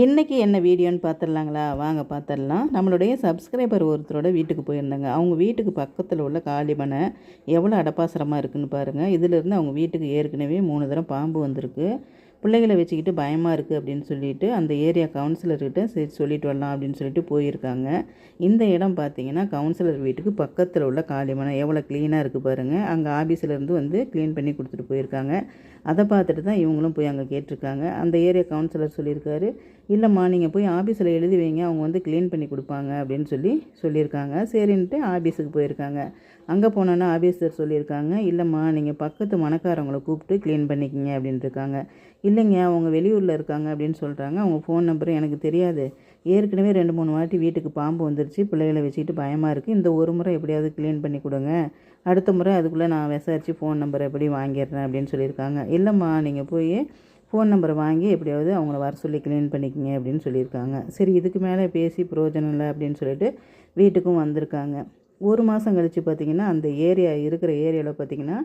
இன்றைக்கி என்ன வீடியோன்னு பார்த்துடலாங்களா? வாங்க பார்த்துடலாம். நம்மளுடைய சப்ஸ்கிரைபர் ஒருத்தரோட வீட்டுக்கு போயிருந்தாங்க. அவங்க வீட்டுக்கு பக்கத்தில் உள்ள காளிமனை எவ்வளோ அடப்பாசரமாக இருக்குதுன்னு பாருங்கள் இதிலிருந்து அவங்க வீட்டுக்கு ஏற்கனவே மூணு தடவை பாம்பு வந்திருக்கு. பிள்ளைகளை வச்சுக்கிட்டு பயமாக இருக்குது அப்படின்னு சொல்லிட்டு அந்த ஏரியா கவுன்சிலர்கிட்ட சரி சொல்லிட்டு வரலாம் அப்படின்னு சொல்லிட்டு போயிருக்காங்க. இந்த இடம் பார்த்தீங்கன்னா கவுன்சிலர் வீட்டுக்கு பக்கத்தில் உள்ள காளிமனை எவ்வளோ க்ளீனாக இருக்குது பாருங்கள் அங்கே ஆஃபீஸிலேருந்து வந்து க்ளீன் பண்ணி கொடுத்துட்டு போயிருக்காங்க. அதை பார்த்துட்டு தான் இவங்களும் போய் அங்கே கேட்டிருக்காங்க. அந்த ஏரியா கவுன்சிலர் சொல்லியிருக்காரு இல்லைம்மா நீங்கள் போய் ஆஃபீஸில் எழுதி வைங்க. அவங்க வந்து க்ளீன் பண்ணி கொடுப்பாங்க அப்படின்னு சொல்லி சொல்லியிருக்காங்க. சரின்ட்டு ஆஃபீஸுக்கு போயிருக்காங்க. அங்கே போனோன்னா ஆஃபீஸர் சொல்லியிருக்காங்க இல்லைம்மா நீங்கள் பக்கத்து மணக்காரவங்களை கூப்பிட்டு க்ளீன் பண்ணிக்கிங்க அப்படின்ட்டுருக்காங்க இல்லைங்க அவங்க வெளியூரில் இருக்காங்க அப்படின்னு சொல்கிறாங்க அவங்க ஃபோன் நம்பரும் எனக்கு தெரியாது. ஏற்கனவே ரெண்டு மூணு வாட்டி வீட்டுக்கு பாம்பு வந்துருச்சு. பிள்ளைகளை வச்சுக்கிட்டு பயமாக இருக்குது இந்த ஒரு முறை எப்படியாவது க்ளீன் பண்ணி கொடுங்க. அடுத்த முறை அதுக்குள்ளே நான் விசாரித்து ஃபோன் நம்பரை எப்படி வாங்கிடுறேன் அப்படின்னு சொல்லியிருக்காங்க. இல்லைம்மா நீங்கள் போய் ஃபோன் நம்பரை வாங்கி எப்படியாவது அவங்கள வர சொல்லி க்ளீன் பண்ணிக்கிங்க அப்படின்னு சொல்லியிருக்காங்க. சரி இதுக்கு மேலே பேசி பிரயோஜனம் இல்லை அப்படின்னு சொல்லிட்டு வீட்டுக்கும் வந்திருக்காங்க. ஒரு மாதம் கழித்து பார்த்திங்கன்னா அந்த ஏரியா இருக்கிற ஏரியாவில் பார்த்திங்கன்னா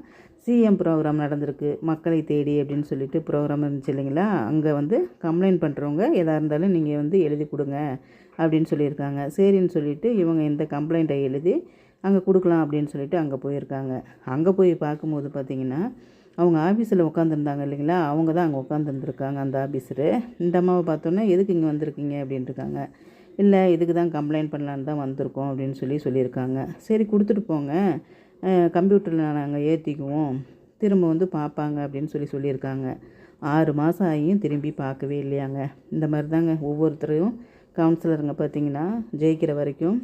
சிஎம் ப்ரோக்ராம் நடந்திருக்கு. மக்களை தேடி அப்படின்னு சொல்லிட்டு ப்ரோக்ராம் இருந்துச்சு இல்லைங்களா? அங்கே வந்து கம்ப்ளைண்ட் பண்ணுறவங்க எதாக இருந்தாலும் நீங்கள் வந்து எழுதி கொடுங்க அப்படின்னு சொல்லியிருக்காங்க. சரின்னு சொல்லிவிட்டு இவங்க இந்த கம்ப்ளைண்ட்டை எழுதி அங்கே கொடுக்கலாம் அப்படின்னு சொல்லிட்டு அங்கே போயிருக்காங்க. அங்கே போய் பார்க்கும்போது பார்த்திங்கன்னா அவங்க ஆஃபீஸில் உட்காந்துருந்தாங்க இல்லைங்களா? அவங்க தான் அங்கே உட்காந்துருந்துருக்காங்க அந்த ஆஃபீஸரு இந்த அம்மாவை பார்த்தோன்னே எதுக்கு இங்கே வந்திருக்கீங்க? அப்படின்ட்டுருக்காங்க இல்லை இதுக்கு தான் கம்ப்ளைண்ட் பண்ணலான்னு தான் வந்திருக்கோம் அப்படின்னு சொல்லி சொல்லியிருக்காங்க. சரி கொடுத்துட்டு போங்க. கம்ப்யூட்டரில் நாங்கள் ஏற்றிக்குவோம் திரும்ப வந்து பார்ப்பாங்க அப்படின்னு சொல்லி சொல்லியிருக்காங்க. ஆறு மாதம் ஆகியும் திரும்பி பார்க்கவே இல்லையாங்க. இந்த மாதிரி தாங்க ஒவ்வொருத்தரையும் கவுன்சிலருங்க பார்த்தீங்கன்னா ஜெயிக்கிற வரைக்கும்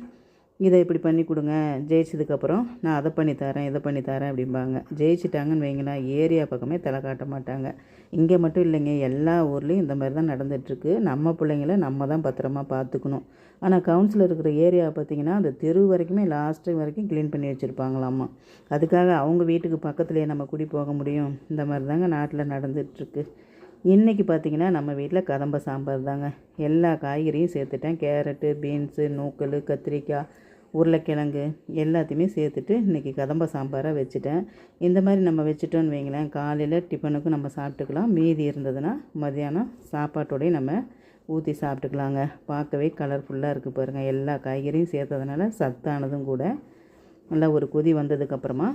இதை இப்படி பண்ணி கொடுங்க. ஜெயிச்சதுக்கப்புறம் நான் அதை பண்ணி தரேன் இதை பண்ணி தரேன் அப்படிம்பாங்க. ஜெயிச்சிட்டாங்கன்னு வைங்களேன் ஏரியா பக்கமே தலை காட்ட மாட்டாங்க. இங்கே மட்டும் இல்லைங்க எல்லா ஊர்லேயும் இந்த மாதிரி தான் நடந்துகிட்ருக்கு நம்ம பிள்ளைங்கள நம்ம தான் பத்திரமா பார்த்துக்கணும். ஆனால் கவுன்சிலர் இருக்கிற ஏரியா பார்த்திங்கன்னா அந்த தெரு வரைக்குமே லாஸ்ட்டு வரைக்கும் க்ளீன் பண்ணி வச்சுருப்பாங்களாம்மா. அதுக்காக அவங்க வீட்டுக்கு பக்கத்துலேயே நம்ம குடி போக முடியும். இந்த மாதிரி தாங்க நாட்டில் நடந்துகிட்ருக்கு இன்றைக்கி பார்த்திங்கன்னா நம்ம வீட்டில் கதம்ப சாம்பார் தாங்க. எல்லா காய்கறியும் சேர்த்துட்டேன். கேரட்டு பீன்ஸு நூக்கல் கத்திரிக்காய் உருளைக்கிழங்கு எல்லாத்தையுமே சேர்த்துட்டு இன்றைக்கி கதம்ப சாம்பாராக வச்சுட்டேன். இந்த மாதிரி நம்ம வச்சுட்டோன்னு வைங்களேன் காலையில் டிஃபனுக்கும் நம்ம சாப்பிட்டுக்கலாம். மீதி இருந்ததுன்னா மதியானம் சாப்பாட்டோடய நம்ம ஊற்றி சாப்பிட்டுக்கலாங்க. பார்க்கவே கலர்ஃபுல்லாக இருக்குது பாருங்கள் எல்லா காய்கறியும் சேர்த்ததுனால சத்தானதும் கூட. நல்லா ஒரு கொதி வந்ததுக்கப்புறமா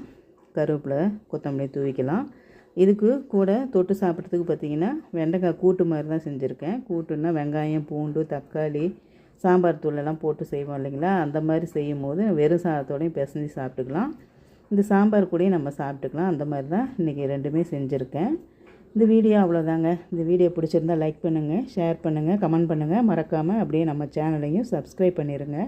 கருவேப்பிலை கொத்தமல்லி தூவிக்கலாம். இதுக்கு கூட தொட்டு சாப்பிட்றதுக்கு பார்த்திங்கன்னா வெண்டைக்காய் கூட்டு மாதிரி தான் செஞ்சுருக்கேன். கூட்டுன்னா வெங்காயம் பூண்டு தக்காளி சாம்பார் தூளெல்லாம் போட்டு செய்வோம் இல்லைங்களா? அந்த மாதிரி செய்யும் போது வெறும் சாதத்தோடையும் பிசைஞ்சு சாப்பிட்டுக்கலாம். இந்த சாம்பார் கூடயும் நம்ம சாப்பிட்டுக்கலாம். அந்த மாதிரி தான் இன்றைக்கி ரெண்டுமே செஞ்சுருக்கேன். இந்த வீடியோ அவ்வளோதாங்க. இந்த வீடியோ பிடிச்சிருந்தால் லைக் பண்ணுங்கள் ஷேர் பண்ணுங்கள் கமெண்ட் பண்ணுங்கள் மறக்காமல் அப்படியே நம்ம சேனலையும் சப்ஸ்கிரைப் பண்ணிடுங்க